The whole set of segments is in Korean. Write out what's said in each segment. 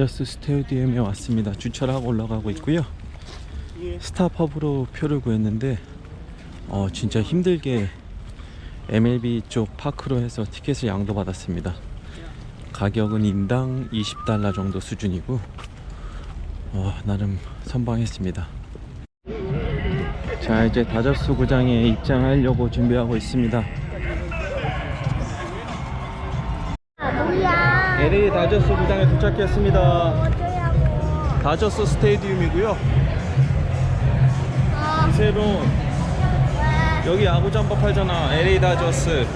다저스 스테디움에 왔습니다. 주차를 하고 올라가고 있고요. 스타펍으로 표를 구했는데 어 진짜 힘들게 MLB 쪽 파크로 해서 티켓을 양도 받았습니다. 가격은 인당 20달러 정도 수준이고 어, 나름 선방했습니다. 자 이제 다저스 구장에 입장하려고 준비하고 있습니다. LA 다저스 구장에 도착했습니다. 다저스 스테디움이고요. 왜? 여기 야구 잠바 팔잖아. LA 다저스.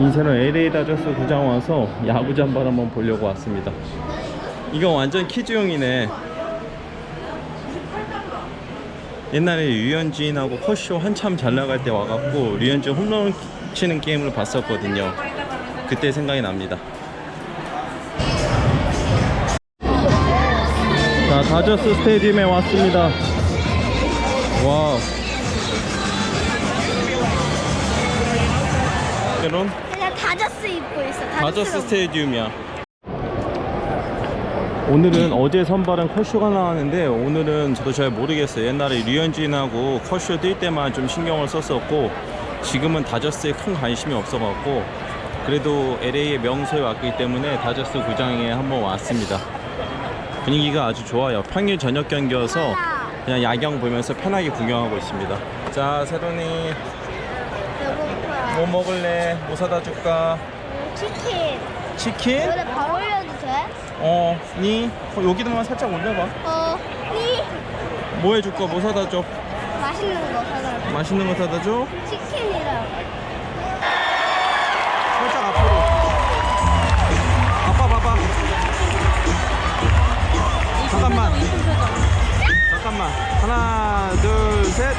이세론 LA 다저스 구장 와서 야구 잠바를 한번 보려고 왔습니다. 이거 완전 키즈용이네. 옛날에 류현진하고 커쇼 한참 잘 나갈 때 와갖고 류현진 홈런 치는 게임을 봤었거든요. 그때 생각이 납니다. 자, 다저스 스테디움에 왔습니다. 와우. 이런 그냥 다저스 입고 있어. 다저스 스테디움이야. 오늘은 어제 선발은 컷쇼가 나왔는데 오늘은 저도 잘 모르겠어요. 옛날에 류현진하고 컷쇼 뛸 때만 좀 신경을 썼었고 지금은 다저스에 큰 관심이 없어갖고 그래도 LA의 명소에 왔기 때문에 다저스 구장에 한번 왔습니다. 분위기가 아주 좋아요. 평일 저녁 경기여서 그냥 야경 보면서 편하게 구경하고 있습니다. 자, 세론이. 뭐 먹을래? 뭐 사다 줄까? 치킨. 치킨? 올려도 돼? 어, 니? 어, 여기다만 살짝 올려봐. 어, 니 뭐 해줄 거? 뭐 사다 줘? 맛있는 거 사다. 맛있는 거 사다 줘? 치킨이랑. 살짝 앞으로. 아빠 봐봐. 잠깐만. 잠깐만. 하나, 둘, 셋.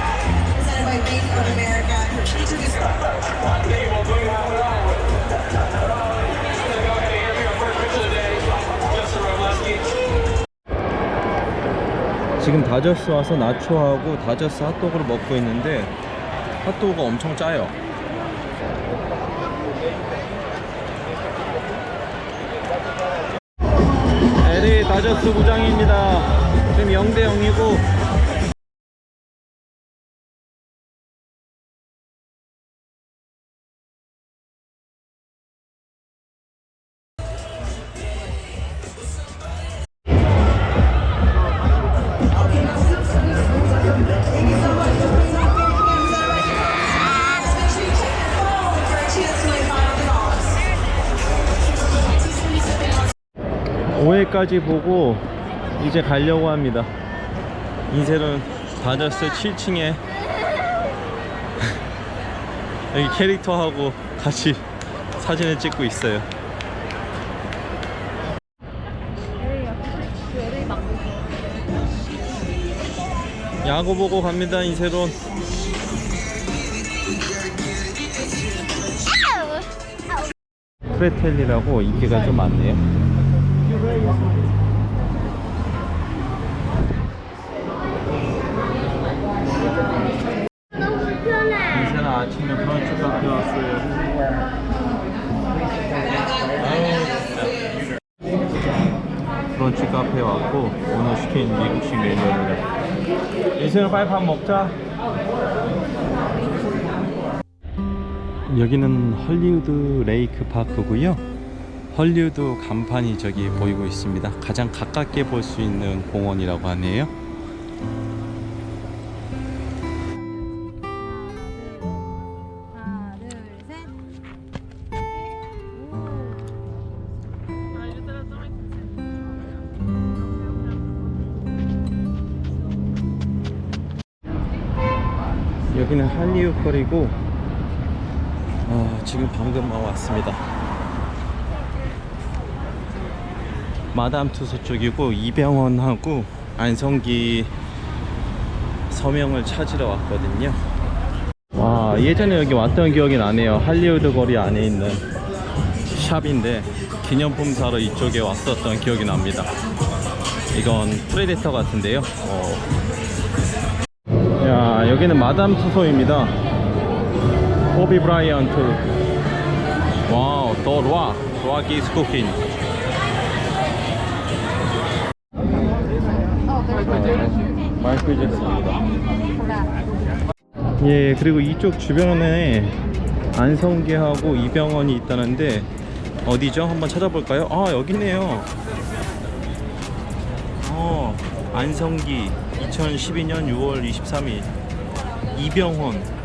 지금 다저스 와서 나초하고 다저스 핫도그를 먹고 있는데 핫도그가 엄청 짜요. LA 다저스 구장입니다. 지금 0대 0이고 오회까지 보고 이제 가려고 합니다. 인쇄는 다저스 7층에 여기 캐릭터하고 같이 사진을 찍고 있어요. 야구 보고 갑니다, 인쇄론. 프레텔리라고 인기가 좀 많네요. 너무 불편해. 인사는 아침에 브런치 카페 왔어요. 아유, 진짜. 브런치 카페 왔고 오늘 시킨 미국식 메뉴입니다. 빨리 밥 먹자. 여기는 헐리우드 레이크 파크고요. 헐리우드 간판이 저기 보이고 있습니다. 가장 가깝게 볼 수 있는 공원이라고 하네요. 여기는 할리우드 거리고 어, 지금 방금만 왔습니다. 마담 투소 쪽이고 이병헌하고 안성기 서명을 찾으러 왔거든요. 와 예전에 여기 왔던 기억이 나네요. 할리우드 거리 안에 있는 샵인데 기념품 사러 이쪽에 왔었던 기억이 납니다. 이건 프레데터 같은데요. 어, 야 여기는 마담 투소입니다. 코비 브라이언트. 와우 더 락, 락 is cooking 맛있겠습니다. 예 그리고 이쪽 주변에 안성계하고 이병헌이 있다는데 어디죠? 한번 찾아볼까요? 아 여기 있네요. 어 안성기 2012년 6월 23일 이병헌.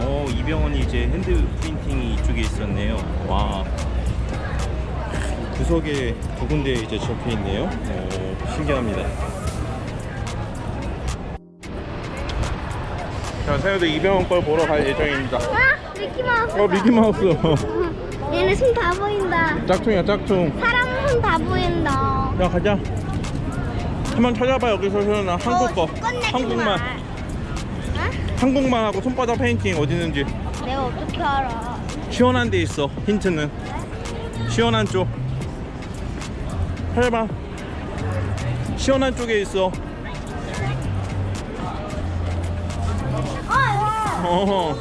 어 이병헌이 이제 핸드 프린팅이 이쪽에 있었네요. 와. 구석에 두 군데 이제 적혀 있네요. 어, 신기합니다. 자 새우도 이병헌 걸 보러 갈 예정입니다. 아, 미키마우스. 어 미키마우스. 얘네 손 다 보인다. 짝퉁이야 짝퉁. 사람 손 다 보인다. 야 가자 한번 찾아봐 여기서 소연아 한국 거 어, 한국만 마. 어? 한국만 하고 손바닥 페인팅 어디 있는지. 내가 어떻게 알아? 시원한 데 있어 힌트는. 시원한 쪽. 해봐. 시원한 쪽에 있어. 아, 어나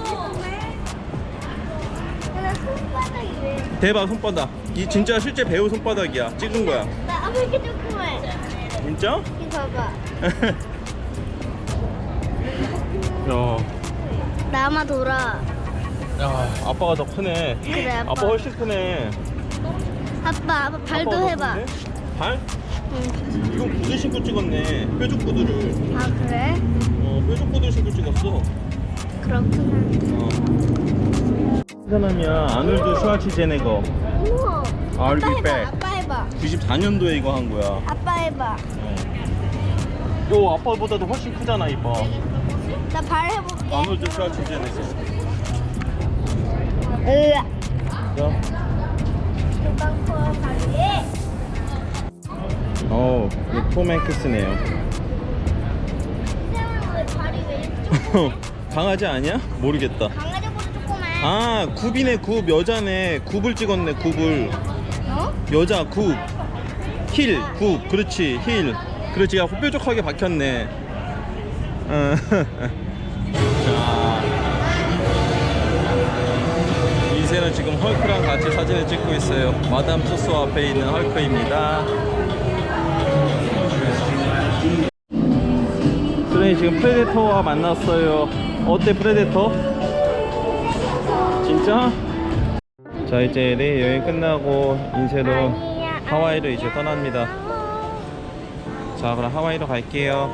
손바닥이 왜? 대박 손바닥. 이 진짜 실제 배우 손바닥이야. 찍은 거야. 나 아무 이렇게 조그매. 진짜? 이거 봐봐. 야, 나마 돌아. 야 아빠가 더 크네 그래 아빠. 아빠 훨씬 크네 아빠, 아빠 발도 아빠가 더 해봐. 큰데? 발? 응. 이건 구두 신고 찍었네 뾰족 구두를 아 그래? 어 뾰족 구두 신고 찍었어 그렇구나. 어. 이 사람이야 아놀드 슈와츠제네거 우와. I'll be back. 아빠 해봐. 94년도에 이거 한 거야 아빠 해봐. 어. 요 아빠보다도 훨씬 크잖아 이뻐 나 발 해볼게. 아놀드 슈와츠제네거 으아. 자. 금방 코어. 어우 이거 톰 행크스네요 세훈은 왜 발이 왜 이렇게 강아지 아니야? 모르겠다 강아지보다 조그매? 아 굽이네 굽 여자네 굽을 찍었네 굽을 어? 여자 굽 힐, 굽, 그렇지, 힐. 그렇지, 야, 뾰족하게 박혔네. 어. 자. 이세는 지금 헐크랑 같이 사진을 찍고 있어요. 마담 투스 앞에 있는 헐크입니다. 수련이 지금 프레데터와 만났어요. 어때, 프레데터? 진짜? 자, 이제 LA 여행 끝나고 인쇄로 아니야, 하와이로 아니야. 이제 떠납니다. 자, 그럼 하와이로 갈게요.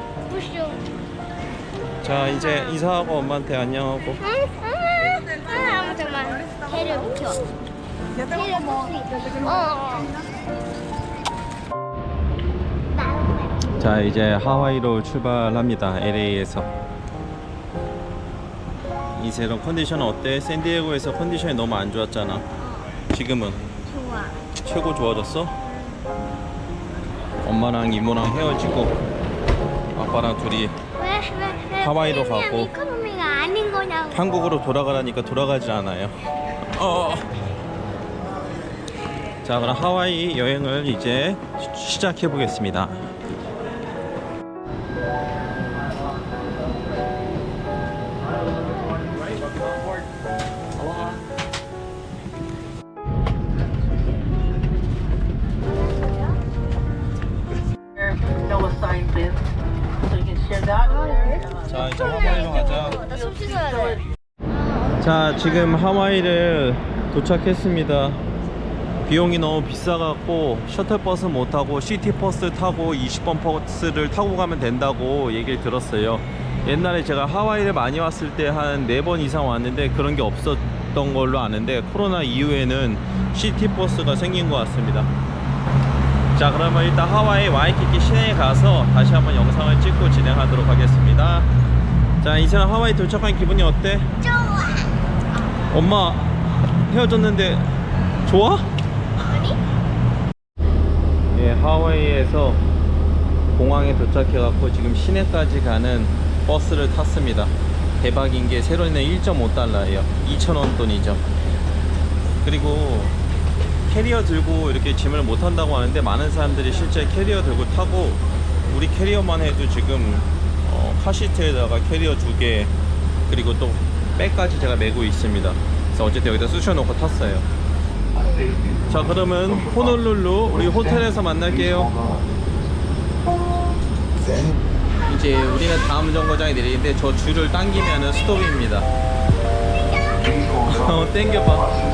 자, 이제 인사하고 엄마한테 안녕하고. 응? 응? 아, 잠깐만. 먹어. 어. 자, 이제 하와이로 출발합니다. LA에서. 이세로 컨디션 어때? 샌디에고에서 컨디션이 너무 안 좋았잖아. 지금은 좋아. 최고 좋아졌어? 엄마랑 이모랑 헤어지고 아빠랑 둘이 왜, 왜, 왜? 하와이로 프리미엄 가고. 이코노미가 아닌 거냐고. 한국으로 돌아가라니까 돌아가질 않아요. 어. 자, 그럼 하와이 여행을 이제 시작해 보겠습니다. 자, 지금 하와이를 도착했습니다. 비용이 너무 비싸갖고 셔틀버스 못 타고 시티버스 타고 20번 버스를 타고 가면 된다고 얘기를 들었어요. 옛날에 제가 하와이를 많이 왔을 때 한 네 번 이상 왔는데 그런 게 없었던 걸로 아는데 코로나 이후에는 시티버스가 생긴 것 같습니다. 자 그러면 일단 하와이 와이키키 시내에 가서 다시 한번 영상을 찍고 진행하도록 하겠습니다. 자 이사람 하와이 도착한 기분이 어때? 엄마 헤어졌는데 좋아? 아니? 예, 하와이에서 공항에 도착해갖고 지금 시내까지 가는 버스를 탔습니다. 대박인 게 세로는 1.5달러예요. 2,000원 돈이죠. 그리고 캐리어 들고 이렇게 짐을 못 탄다고 하는데 많은 사람들이 실제 캐리어 들고 타고 우리 캐리어만 해도 지금 어, 카시트에다가 캐리어 두 개 그리고 또 백까지 제가 메고 있습니다. 그래서 어쨌든 여기다 쑤셔놓고 탔어요. 자 그러면 호놀룰루 우리 호텔에서 만날게요. 이제 우리는 다음 정거장에 내리는데 저 줄을 당기면 은 스톱입니다. 어, 땡겨봐.